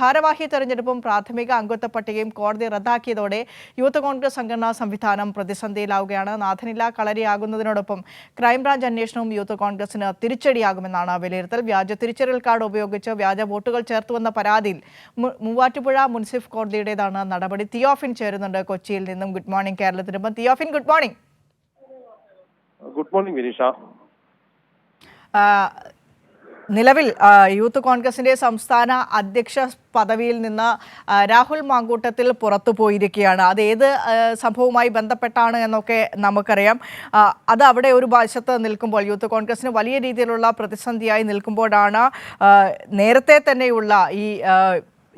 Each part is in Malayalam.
ഭാരവാഹി തെരഞ്ഞെടുപ്പും പ്രാഥമിക അംഗത്വ പട്ടികയും കോടതി റദ്ദാക്കിയതോടെ യൂത്ത് കോൺഗ്രസ് സംഘടനാ സംവിധാനം പ്രതിസന്ധിയിലാവുകയാണ്. നാഥനില കളരിയാകുന്നതിനോടൊപ്പം ക്രൈംബ്രാഞ്ച് അന്വേഷണവും യൂത്ത് കോൺഗ്രസിന് തിരിച്ചടിയാകുമെന്നാണ് വിലയിരുത്തൽ. വ്യാജ തിരിച്ചറിയൽ കാർഡ് ഉപയോഗിച്ച് വ്യാജ വോട്ടുകൾ ചേർത്തുവന്ന പരാതിയിൽ മൂവാറ്റുപുഴ മുൻസിഫ് കോടതിയുടേതാണ് നടപടി. തിയോഫിൻ ചേരുന്നുണ്ട് കൊച്ചിയിൽ നിന്നും. ഗുഡ് മോർണിംഗ് കേരളത്തിനൊപ്പം. Theophin good morning. Good morning Vineesha. നിലവിൽ യൂത്ത് കോൺഗ്രസിന്റെ സംസ്ഥാന അധ്യക്ഷ പദവിയിൽ നിന്ന് രാഹുൽ മാങ്കൂട്ടത്തിൽ പുറത്തു പോയിരിക്കുകയാണ്. അത് ഏത് സംഭവവുമായി ബന്ധപ്പെട്ടാണ് എന്നൊക്കെ നമുക്കറിയാം. അത് അവിടെ ഒരു വശത്ത് നിൽക്കുമ്പോൾ യൂത്ത് കോൺഗ്രസിന് വലിയ രീതിയിലുള്ള പ്രതിസന്ധിയായി നിൽക്കുമ്പോഴാണ് നേരത്തെ തന്നെയുള്ള ഈ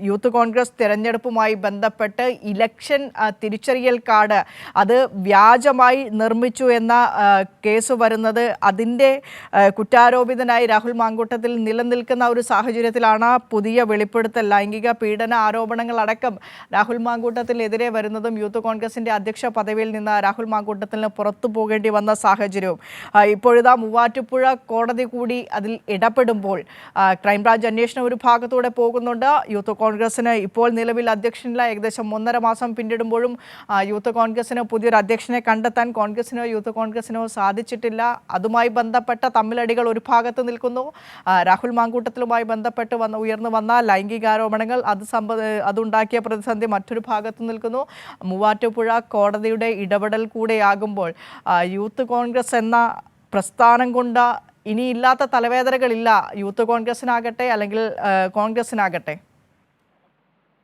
യൂത്ത് കോൺഗ്രസ് തിരഞ്ഞെടുപ്പുമായി ബന്ധപ്പെട്ട് ഇലക്ഷൻ തിരിച്ചറിയൽ കാർഡ് അത് വ്യാജമായി നിർമ്മിച്ചു എന്ന കേസ് വരുന്നത് അതിന്റെ കുറ്റാരോപിതനായി രാഹുൽ മാങ്കൂട്ടത്തിൽ നിലനിൽക്കുന്ന ഒരു സാഹചര്യത്തിലാണ് പുതിയ വെളിപ്പെടുത്തൽ. ലൈംഗിക പീഡന ആരോപണങ്ങളടക്കം രാഹുൽ മാങ്കൂട്ടത്തിനെതിരെ വരുന്നതും യൂത്ത് കോൺഗ്രസിന്റെ അധ്യക്ഷ പദവിയിൽ നിന്ന് രാഹുൽ മാങ്കൂട്ടത്തിന് പുറത്തു പോകേണ്ടി വന്ന സാഹചര്യവും. ഇപ്പോഴിതാ മൂവാറ്റുപുഴ കോടതി കൂടി അതിൽ ഇടപെടുമ്പോൾ ക്രൈംബ്രാഞ്ച് അന്വേഷണം ഒരു ഭാഗത്തൂടെ പോകുന്നുണ്ട്. യൂത്ത് കോൺഗ്രസിന് ഇപ്പോൾ നിലവിൽ അധ്യക്ഷനില്ല. ഏകദേശം ഒന്നര മാസം പിന്നിടുമ്പോഴും യൂത്ത് കോൺഗ്രസിന് പുതിയൊരു അധ്യക്ഷനെ കണ്ടെത്താൻ കോൺഗ്രസിനോ യൂത്ത് കോൺഗ്രസിനോ സാധിച്ചിട്ടില്ല. അതുമായി ബന്ധപ്പെട്ട തമ്മിലടികൾ ഒരു ഭാഗത്ത് നിൽക്കുന്നു. രാഹുൽ മാങ്കൂട്ടത്തിലുമായി ബന്ധപ്പെട്ട് വന്ന ഉയർന്നു വന്ന ലൈംഗികാരോപണങ്ങൾ അത് സംബ അതുണ്ടാക്കിയ പ്രതിസന്ധി മറ്റൊരു ഭാഗത്ത് നിൽക്കുന്നു. മൂവാറ്റുപുഴ കോടതിയുടെ ഇടപെടൽ കൂടെയാകുമ്പോൾ യൂത്ത് കോൺഗ്രസ് എന്ന പ്രസ്ഥാനം കൊണ്ട് ഇനിയില്ലാത്ത തലവേദനകളില്ല. യൂത്ത് കോൺഗ്രസിനാകട്ടെ അല്ലെങ്കിൽ കോൺഗ്രസിനാകട്ടെ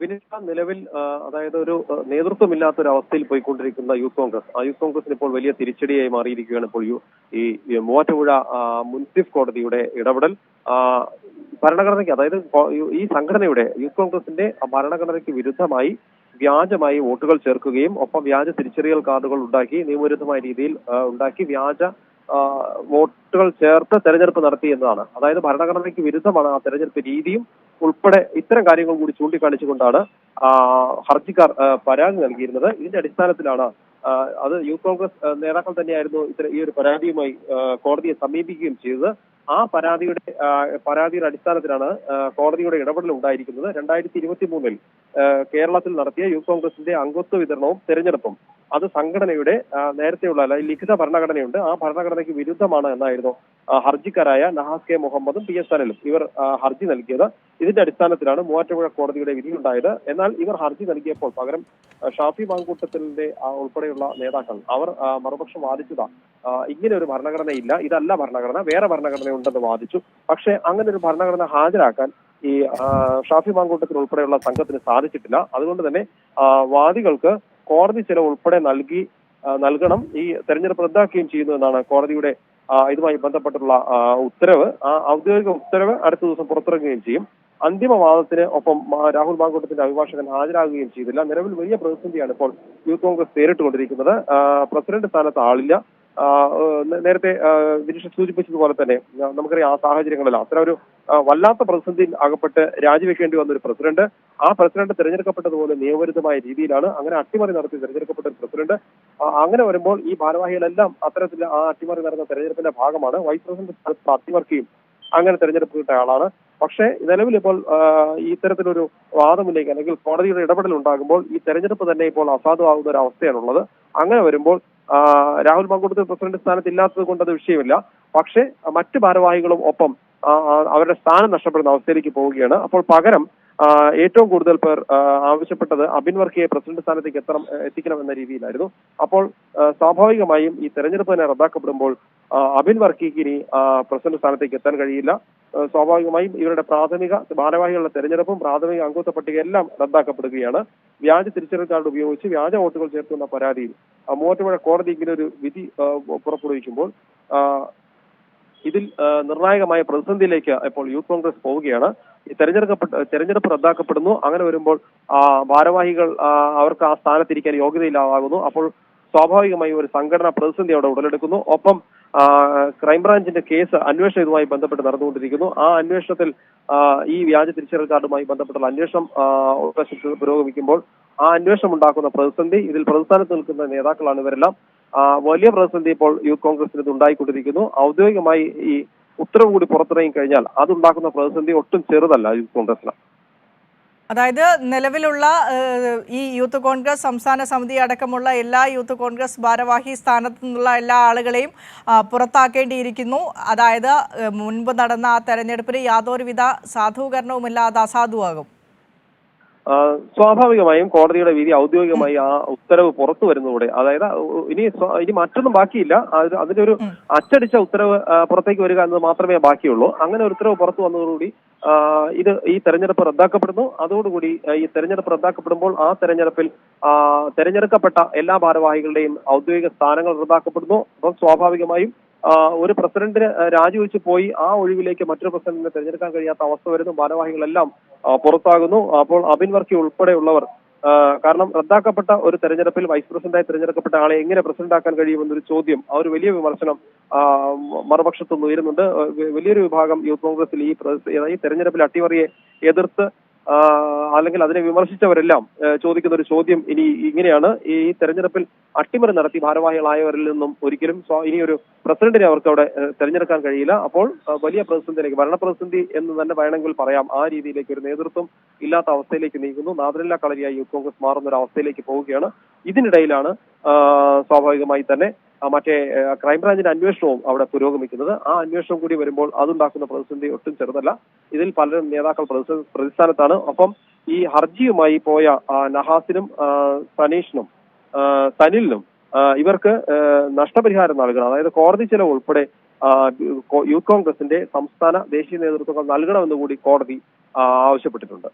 വിനീഷ നിലവിൽ അതായത് ഒരു നേതൃത്വമില്ലാത്ത ഒരു അവസ്ഥയിൽ പോയിക്കൊണ്ടിരിക്കുന്ന യൂത്ത് കോൺഗ്രസ്. ആ യൂത്ത് കോൺഗ്രസിന് ഇപ്പോൾ വലിയ തിരിച്ചടിയായി മാറിയിരിക്കുകയാണ് ഇപ്പോൾ ഈ മൂവാറ്റുപുഴ മുൻസിഫ് കോടതിയുടെ ഇടപെടൽ. ഭരണഘടനയ്ക്ക് അതായത് ഈ സംഘടനയുടെ യൂത്ത് കോൺഗ്രസിന്റെ ഭരണഘടനയ്ക്ക് വിരുദ്ധമായി വ്യാജമായി വോട്ടുകൾ ചേർക്കുകയും ഒപ്പം വ്യാജ തിരിച്ചറിയൽ കാർഡുകൾ ഉണ്ടാക്കി നിയമവിരുദ്ധമായ രീതിയിൽ ഉണ്ടാക്കി വ്യാജ വോട്ടുകൾ ചേർത്ത് തെരഞ്ഞെടുപ്പ് നടത്തി എന്നതാണ്. അതായത് ഭരണഘടനയ്ക്ക് വിരുദ്ധമാണ് ആ തെരഞ്ഞെടുപ്പ് രീതിയും ഉൾപ്പെടെ ഇത്തരം കാര്യങ്ങൾ കൂടി ചൂണ്ടിക്കാണിച്ചുകൊണ്ടാണ് ഹർജിക്കാർ പരാതി നൽകിയിരുന്നത്. ഇതിന്റെ അടിസ്ഥാനത്തിലാണ് അത് യൂത്ത് കോൺഗ്രസ് നേതാക്കൾ തന്നെയായിരുന്നു ഇത്തരം ഈ ഒരു പരാതിയുമായി കോടതിയെ സമീപിക്കുകയും ചെയ്തത്. ആ പരാതിയുടെ പരാതിയുടെ അടിസ്ഥാനത്തിലാണ് കോടതിയുടെ ഇടപെടൽ ഉണ്ടായിരിക്കുന്നത് രണ്ടായിരത്തി ഇരുപത്തി മൂന്നിൽ കേരളത്തിൽ നടത്തിയ യൂത്ത് കോൺഗ്രസിന്റെ അംഗത്വ വിതരണവും തെരഞ്ഞെടുപ്പും. അത് സംഘടനയുടെ നേരത്തെയുള്ള ലിഖിത ഭരണഘടനയുണ്ട്. ആ ഭരണഘടനയ്ക്ക് വിരുദ്ധമാണ് എന്നായിരുന്നു ഹർജിക്കാരായ നഹാസ് കെ മുഹമ്മദും പി എസ് അനിലും ഇവർ ഹർജി നൽകിയത്. ഇതിന്റെ അടിസ്ഥാനത്തിലാണ് മൂവാറ്റുപുഴ കോടതിയുടെ വിധിയുണ്ടായത്. എന്നാൽ ഇവർ ഹർജി നൽകിയപ്പോൾ പകരം ഷാഫി മാങ്കൂട്ടത്തിന്റെ ഉൾപ്പെടെയുള്ള നേതാക്കൾ അവർ മറുപക്ഷം വാദിച്ചതാ. ഇങ്ങനെ ഒരു ഭരണഘടനയില്ല. ഇതല്ല ഭരണഘടന. വേറെ ഭരണഘടനയുണ്ടെന്ന് വാദിച്ചു. പക്ഷേ അങ്ങനെ ഒരു ഭരണഘടന ഹാജരാക്കാൻ ഈ ഷാഫി മാങ്കൂട്ടത്തിന് ഉൾപ്പെടെയുള്ള സംഘത്തിന് സാധിച്ചിട്ടില്ല. അതുകൊണ്ട് തന്നെ വാദികൾക്ക് കോടതി ചെലവ് ഉൾപ്പെടെ നൽകി നൽകണം. ഈ തെരഞ്ഞെടുപ്പ് റദ്ദാക്കുകയും ചെയ്യുന്നു എന്നാണ് കോടതിയുടെ ഇതുമായി ബന്ധപ്പെട്ടുള്ള ഉത്തരവ്. ആ ഔദ്യോഗിക ഉത്തരവ് അടുത്ത ദിവസം പുറത്തിറങ്ങുകയും ചെയ്യും. അന്തിമ വാദത്തിന് ഒപ്പം രാഹുൽ മാങ്കൂട്ടത്തിന്റെ അഭിഭാഷകൻ ഹാജരാകുകയും ചെയ്തില്ല. നിലവിൽ വലിയ പ്രതിസന്ധിയാണ് ഇപ്പോൾ യൂത്ത് കോൺഗ്രസ് നേരിട്ടുകൊണ്ടിരിക്കുന്നത്. പ്രസിഡന്റ് സ്ഥാനത്ത് ആളില്ല. നേരത്തെ വിനിഷ സൂചിപ്പിച്ചതുപോലെ തന്നെ നമുക്കറിയാം ആ സാഹചര്യങ്ങളിൽ അത്ര ഒരു വല്ലാത്ത പ്രതിസന്ധിയിൽ അകപ്പെട്ട് രാജിവെക്കേണ്ടി വന്ന ഒരു പ്രസിഡന്റ്. ആ പ്രസിഡന്റ് തിരഞ്ഞെടുക്കപ്പെട്ടതുപോലെ നിയമവിരുദ്ധമായ രീതിയിലാണ് അങ്ങനെ അട്ടിമറി നടത്തി തിരഞ്ഞെടുക്കപ്പെട്ട ഒരു പ്രസിഡന്റ്. അങ്ങനെ വരുമ്പോൾ ഈ ഭാരവാഹികളെല്ലാം അത്തരത്തിൽ ആ അട്ടിമറി നടന്ന തെരഞ്ഞെടുപ്പിന്റെ ഭാഗമാണ്. വൈസ് പ്രസിഡന്റ് സ്ഥാനത്ത് അട്ടിമറിക്കുകയും അങ്ങനെ തെരഞ്ഞെടുപ്പിട്ട ആളാണ്. പക്ഷേ നിലവിൽ ഇപ്പോൾ ഇത്തരത്തിലൊരു വാദമില്ലെങ്കിൽ അല്ലെങ്കിൽ കോടതിയുടെ ഇടപെടൽ ഉണ്ടാകുമ്പോൾ ഈ തെരഞ്ഞെടുപ്പ് തന്നെ ഇപ്പോൾ അസാധുവാകുന്ന ഒരു അവസ്ഥയാണുള്ളത്. അങ്ങനെ വരുമ്പോൾ രാഹുൽ മാങ്കൂട്ടത്തിൽ പ്രസിഡന്റ് സ്ഥാനത്ത് ഇല്ലാത്തത് കൊണ്ട് അത് വിഷയമില്ല. പക്ഷേ മറ്റ് ഭാരവാഹികളും ഒപ്പം അവരുടെ സ്ഥാനം നഷ്ടപ്പെടുന്ന അവസ്ഥയിലേക്ക് പോവുകയാണ്. അപ്പോൾ പകരം ഏറ്റവും കൂടുതൽ പേർ ആവശ്യപ്പെട്ടത് അബിൻ വർക്കിയെ പ്രസിഡന്റ് സ്ഥാനത്തേക്ക് എത്തണം എത്തിക്കണം എന്ന രീതിയിലായിരുന്നു. അപ്പോൾ സ്വാഭാവികമായും ഈ തെരഞ്ഞെടുപ്പ് തന്നെ റദ്ദാക്കപ്പെടുമ്പോൾ അബിൻ വർക്കിക്ക് ഇനി പ്രസിഡന്റ് സ്ഥാനത്തേക്ക് എത്താൻ കഴിയില്ല. സ്വാഭാവികമായും ഇവരുടെ പ്രാഥമിക ഭാരവാഹികളുടെ തെരഞ്ഞെടുപ്പും പ്രാഥമിക അംഗത്വ പട്ടിക എല്ലാം റദ്ദാക്കപ്പെടുകയാണ്. വ്യാജ തിരിച്ചറിയൽ കാർഡ് ഉപയോഗിച്ച് വ്യാജ വോട്ടുകൾ ചേർത്തുന്ന പരാതിയിൽ മൂവാറ്റുപുഴ കോടതി ഇങ്ങനെ ഒരു വിധി പുറപ്പെടുവിക്കുമ്പോൾ ഇതിൽ നിർണായകമായ പ്രതിസന്ധിയിലേക്ക് ഇപ്പോൾ യൂത്ത് കോൺഗ്രസ് പോവുകയാണ്. തെരഞ്ഞെടുക്കപ്പെട്ട തെരഞ്ഞെടുപ്പ് റദ്ദാക്കപ്പെടുന്നു. അങ്ങനെ വരുമ്പോൾ ഭാരവാഹികൾ അവർക്ക് ആ സ്ഥാനത്തിരിക്കാൻ യോഗ്യതയില്ലാതാകുന്നു. അപ്പോൾ സ്വാഭാവികമായി ഒരു സംഘടനാ പ്രതിസന്ധി അവിടെ ഉടലെടുക്കുന്നു. ഒപ്പം ക്രൈംബ്രാഞ്ചിന്റെ കേസ് അന്വേഷണം ഇതുമായി ബന്ധപ്പെട്ട് നടന്നുകൊണ്ടിരിക്കുന്നു. ആ അന്വേഷണത്തിൽ ഈ വ്യാജ തിരിച്ചറിയൽ കാർഡുമായി ബന്ധപ്പെട്ടുള്ള അന്വേഷണം പുരോഗമിക്കുമ്പോൾ ആ അന്വേഷണം ഉണ്ടാക്കുന്ന പ്രതിസന്ധി ഇതിൽ പ്രതിസ്ഥാനത്ത് നിൽക്കുന്ന നേതാക്കളാണ് ഇവരെല്ലാം. വലിയ പ്രതിസന്ധി ഇപ്പോൾ യൂത്ത് കോൺഗ്രസിന് ഇത് ഉണ്ടായിക്കൊണ്ടിരിക്കുന്നു. ഔദ്യോഗികമായി ഈ ഉത്തരവ് കൂടി പുറത്തിറങ്ങി കഴിഞ്ഞാൽ അതുണ്ടാക്കുന്ന പ്രതിസന്ധി ഒട്ടും ചെറുതല്ല യൂത്ത് കോൺഗ്രസിന്. അതായത് നിലവിലുള്ള ഈ യൂത്ത് കോൺഗ്രസ് സംസ്ഥാന സമിതി അടക്കമുള്ള എല്ലാ യൂത്ത് കോൺഗ്രസ് ഭാരവാഹി സ്ഥാനത്തു നിന്നുള്ള എല്ലാ ആളുകളെയും പുറത്താക്കേണ്ടിയിരിക്കുന്നു. അതായത് മുൻപ് നടന്ന ആ തെരഞ്ഞെടുപ്പിൽ യാതൊരുവിധ സാധൂകരണവുമില്ലാതെ അസാധുവാകും. സ്വാഭാവികമായും കോടതിയുടെ വിധി ഔദ്യോഗികമായി ആ ഉത്തരവ് പുറത്തു വരുന്നതോടെ അതായത് ഇനി ഇനി മറ്റൊന്നും ബാക്കിയില്ല. അത് അതിന്റെ ഒരു അച്ചടിച്ച ഉത്തരവ് പുറത്തേക്ക് വരിക എന്നത് മാത്രമേ ബാക്കിയുള്ളൂ. അങ്ങനെ ഒരു ഉത്തരവ് പുറത്തു വന്നതോടുകൂടി ഇത് ഈ തെരഞ്ഞെടുപ്പ് റദ്ദാക്കപ്പെടുന്നു. അതോടുകൂടി ഈ തെരഞ്ഞെടുപ്പ് റദ്ദാക്കപ്പെടുമ്പോൾ ആ തെരഞ്ഞെടുപ്പിൽ തെരഞ്ഞെടുക്കപ്പെട്ട എല്ലാ ഭാരവാഹികളുടെയും ഔദ്യോഗിക സ്ഥാനങ്ങൾ റദ്ദാക്കപ്പെടുന്നു. അപ്പം സ്വാഭാവികമായും ഒരു പ്രസിഡന്റിന് രാജിവെച്ച് പോയി ആ ഒഴിവിലേക്ക് മറ്റൊരു പ്രസിഡന്റിനെ തെരഞ്ഞെടുക്കാൻ കഴിയാത്ത അവസ്ഥ വരുന്നു. ഭാരവാഹികളെല്ലാം പുറത്താകുന്നു. അപ്പോൾ അബിൻ വർക്കി ഉൾപ്പെടെയുള്ളവർ കാരണം റദ്ദാക്കപ്പെട്ട ഒരു തെരഞ്ഞെടുപ്പിൽ വൈസ് പ്രസിഡന്റായി തെരഞ്ഞെടുക്കപ്പെട്ട ആളെ എങ്ങനെ പ്രസിഡന്റ് ആക്കാൻ കഴിയുമെന്നൊരു ചോദ്യം ആ ഒരു വലിയ വിമർശനം ആ, മറുപക്ഷത്ത് നിന്ന് ഉയരുന്നുണ്ട്. വലിയൊരു വിഭാഗം യൂത്ത് കോൺഗ്രസിൽ ഈ ഈ തെരഞ്ഞെടുപ്പിൽ അട്ടിമറിയെ എതിർത്ത് അല്ലെങ്കിൽ അതിനെ വിമർശിച്ചവരെല്ലാം ചോദിക്കുന്ന ഒരു ചോദ്യം ഇനി ഇങ്ങനെയാണ്. ഈ തെരഞ്ഞെടുപ്പിൽ അട്ടിമറി നടത്തി ഭാരവാഹികളായവരിൽ നിന്നും ഒരിക്കലും ഇനിയൊരു പ്രസിഡന്റിനെ അവർക്ക് അവിടെ തെരഞ്ഞെടുക്കാൻ കഴിയില്ല. അപ്പോൾ വലിയ പ്രതിസന്ധിയിലേക്ക് ഭരണപ്രതിസന്ധി എന്ന് തന്നെ വേണമെങ്കിൽ പറയാം. ആ രീതിയിലേക്ക് ഒരു നേതൃത്വം ഇല്ലാത്ത അവസ്ഥയിലേക്ക് നീങ്ങുന്നു. നാദ്രല്ല കളരിയായി യൂത്ത് കോൺഗ്രസ് മാറുന്ന ഒരു അവസ്ഥയിലേക്ക് പോവുകയാണ്. ഇതിനിടയിലാണ് സ്വാഭാവികമായി തന്നെ മറ്റേ ക്രൈംബ്രാഞ്ചിന്റെ അന്വേഷണവും അവിടെ പുരോഗമിക്കുന്നത്. ആ അന്വേഷണം കൂടി വരുമ്പോൾ അതുണ്ടാക്കുന്ന പ്രതിസന്ധി ഒട്ടും ചെറുതല്ല. ഇതിൽ പലരും നേതാക്കൾ പ്രതിസ്ഥാനത്താണ്. ഒപ്പം ഈ ഹർജിയുമായി പോയ നഹാസിനും സനീഷിനും സനിലിനും ഇവർക്ക് നഷ്ടപരിഹാരം നൽകണം. അതായത് കോടതി ചെലവ് ഉൾപ്പെടെ യൂത്ത് കോൺഗ്രസിന്റെ സംസ്ഥാന ദേശീയ നേതൃത്വങ്ങൾ നൽകണമെന്ന് കൂടി കോടതി ആവശ്യപ്പെട്ടിട്ടുണ്ട്.